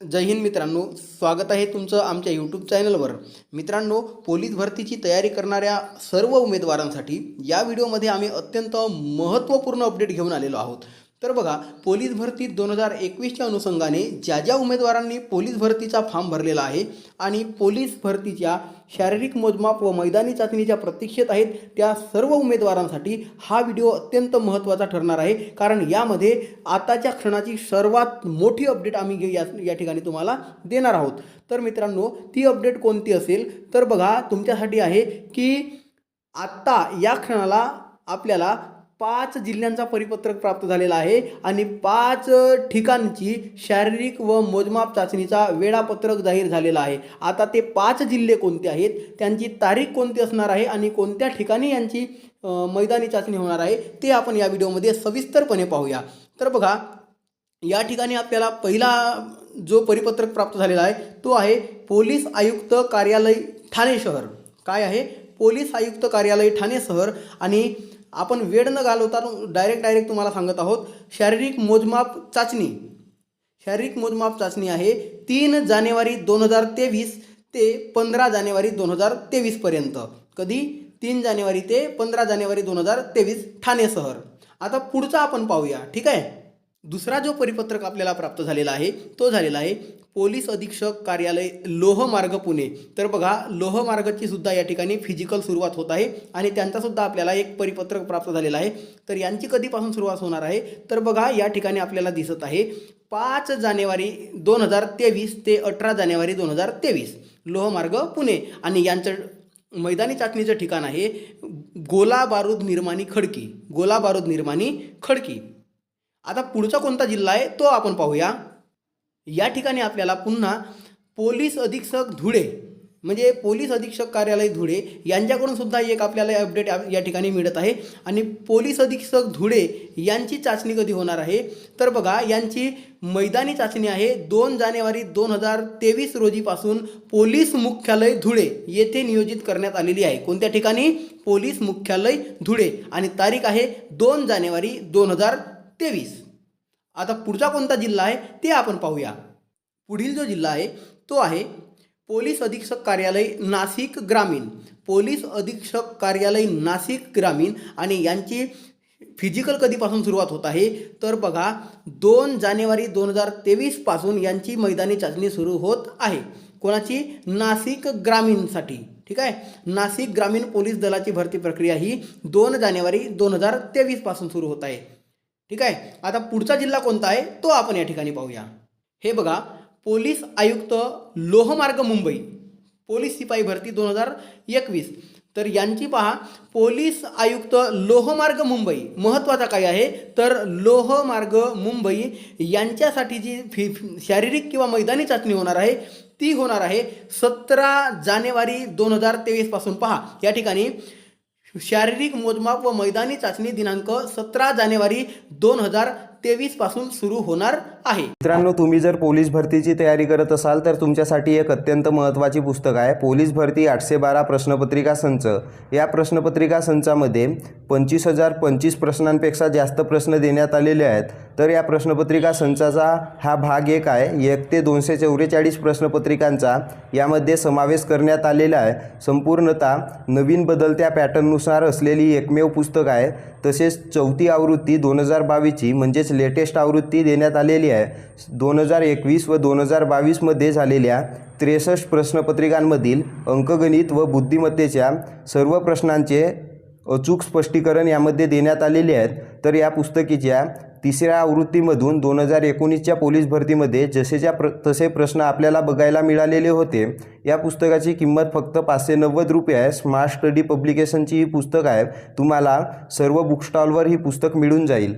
जय हिंद मित्रांनो स्वागत आहे तुमचं आमच्या यूट्यूब चॅनलवर मित्रांनो पोलीस भरतीची तयारी करणाऱ्या सर्व उमेदवारांसाठी या व्हिडिओमध्ये आम्ही अत्यंत महत्त्वपूर्ण अपडेट घेऊन आलेलो आहोत. तर बघा पोलीस भरती दोन हजार एकवीसच्या अनुषंगाने ज्या ज्या उमेदवारांनी पोलीस भरतीचा फॉर्म भरलेला आहे आणि पोलीस भरतीच्या शारीरिक मोजमाप व मैदानी चाचणीच्या प्रतीक्षेत आहेत त्या सर्व उमेदवारांसाठी हा व्हिडिओ अत्यंत महत्त्वाचा ठरणार आहे. कारण यामध्ये आताच्या क्षणाची सर्वात मोठी अपडेट आम्ही घे- या या ठिकाणी तुम्हाला देणार आहोत. तर मित्रांनो ती अपडेट कोणती असेल? तर बघा तुमच्यासाठी आहे की आत्ता या क्षणाला आपल्याला पाच जिल्ह्यांचा परिपत्रक प्राप्त झालेला आहे आणि पाच ठिकाणची शारीरिक व मोजमाप चाचणीचा वेळापत्रक जाहीर झालेला आहे. आता ते पाच जिल्हे कोणते आहेत? त्यांची तारीख कोणती असणार आहे? आणि कोणत्या ठिकाणी यांची मैदानी चाचणी होणार आहे? ते आपण या व्हिडिओमध्ये सविस्तरपणे पाहूया. तर बघा या ठिकाणी आपल्याला पहिला जो परिपत्रक प्राप्त झालेला आहे तो आहे पोलीस आयुक्त कार्यालय ठाणे शहर. काय आहे? पोलीस आयुक्त कार्यालय ठाणे शहर आणि आपण वेळ न घालवता डायरेक्ट डायरेक्ट तुम्हाला सांगत आहोत शारीरिक मोजमाप चाचणी. शारीरिक मोजमाप चाचणी आहे तीन जानेवारी दोन हजार तेवीस ते पंधरा जानेवारी दोन हजार तेवीसपर्यंत कधी? तीन जानेवारी ते पंधरा जानेवारी दोन हजार तेवीस ठाणे शहर. आता पुढचा आपण पाहूया ठीक आहे? दुसरा जो परिपत्रक आपल्याला प्राप्त झालेला आहे तो झालेला आहे पोलीस अधीक्षक कार्यालय लोहमार्ग पुणे. तर बघा लोहमार्गची सुद्धा या ठिकाणी फिजिकल सुरुवात होत आहे आणि त्यांचासुद्धा आपल्याला एक परिपत्रक प्राप्त झालेला आहे. तर यांची कधीपासून सुरुवात होणार आहे? तर बघा या ठिकाणी आपल्याला दिसत आहे पाच जानेवारी दोन हजार तेवीस ते अठरा जानेवारी दोन हजार तेवीस. लोहमार्ग पुणे. आणि यांचं मैदानी चाचणीचं ठिकाण आहे गोला बारूद निर्माणी खडकी. गोला बारूद निर्माणी खडकी. आता पुढचा कोणता जिल्हा आहे तो आपण पाहूया. या ठिकाणी आपल्याला पुन्हा पोलीस अधीक्षक धुळे म्हणजे पोलीस अधीक्षक कार्यालय धुळे यांच्याकडून सुद्धा एक आपल्याला अपडेट या- ठिकाणी मिळत आहे. आणि पोलीस अधीक्षक धुळे यांची चाचणी कधी होणार आहे? तर बघा यांची मैदानी चाचणी आहे दोन जानेवारी दोन हजार तेवीस रोजीपासून पोलीस मुख्यालय धुळे येथे नियोजित करण्यात आलेली आहे. कोणत्या ठिकाणी? पोलीस मुख्यालय धुळे. आणि तारीख आहे दोन जानेवारी दोन हजार तेवीस. आता पुढचा कोणता जिल्हा आहे ते आपण पाहूया. पुढील जो जिल्हा आहे तो आहे पोलीस अधीक्षक कार्यालय नाशिक ग्रामीण. पोलीस अधीक्षक कार्यालय नाशिक ग्रामीण आणि यांची फिजिकल कधीपासून सुरुवात होत आहे तर बघा दोन जानेवारी दोन हजार तेवीसपासून यांची मैदानी चाचणी सुरू होत आहे. कोणाची? नाशिक ग्रामीणसाठी. ठीक आहे? नाशिक ग्रामीण पोलीस दलाची भरती प्रक्रिया ही दोन जानेवारी दोन हजार तेवीसपासून सुरू होत आहे. ठीक आहे? आता पुढचा जिल्हा कोणता आहे? तो आपण या ठिकाणी पाहूया. हे बघा पोलीस आयुक्त लोहमार्ग मुंबई. पोलीस सिपाई भरती दोन हजार एकवीस. तर यांची पहा पोलीस आयुक्त लोहमार्ग मुंबई महत्त्वाचा काय आहे? तर लोहमार्ग मुंबई यांच्यासाठी जी फि शारीरिक किंवा मैदानी चाचणी होणार आहे ती होणार आहे सतरा जानेवारी दोन हजार तेवीसपासून पहा या ठिकाणी शारीरिक मोजमाप व मैदानी चाचणी दिनांक सतरा जानेवारी दोन हजार तेवीसपासून सुरू होणार आहे. मित्रांनो तुम्ही जर पोलीस भरतीची तयारी करत असाल तर तुमच्यासाठी एक अत्यंत महत्त्वाची पुस्तक आहे पोलीस भरती आठशे बारा प्रश्नपत्रिका संच. या प्रश्नपत्रिका संचामध्ये पंचवीस हजार पंचवीस प्रश्नांपेक्षा जास्त प्रश्न देण्यात आलेले आहेत. तर या प्रश्नपत्रिका संचाचा हा भाग एक आहे. एक ते दोनशे चौवेचाळीस प्रश्नपत्रिकांचा यामध्ये समावेश करण्यात आलेला आहे. संपूर्णतः नवीन बदलत्या पॅटर्ननुसार असलेली एकमेव पुस्तक आहे. तसेच चौथी आवृत्ती दोन हजार बावीसची म्हणजेच लेटेस्ट आवृत्ती देण्यात आलेली आहे. दोन हजार एकवीस व दोन हजार बावीसमध्ये झालेल्या त्रेसष्ट प्रश्नपत्रिकांमधील अंकगणित व बुद्धिमत्तेच्या सर्व प्रश्नांचे अचूक स्पष्टीकरण यामध्ये देण्यात आलेले आहेत. तर या पुस्तकीच्या तिसऱ्या आवृत्तीमधून दोन हजार एकोणीसच्या पोलीस भरतीमध्ये जसेच्या प्र तसे प्रश्न आपल्याला बघायला मिळालेले होते. या पुस्तकाची किंमत फक्त पाचशे नव्वद रुपये आहे. स्मार्ट स्टडी पब्लिकेशनची ही पुस्तक आहे. तुम्हाला सर्व बुकस्टॉलवर ही पुस्तक मिळून जाईल.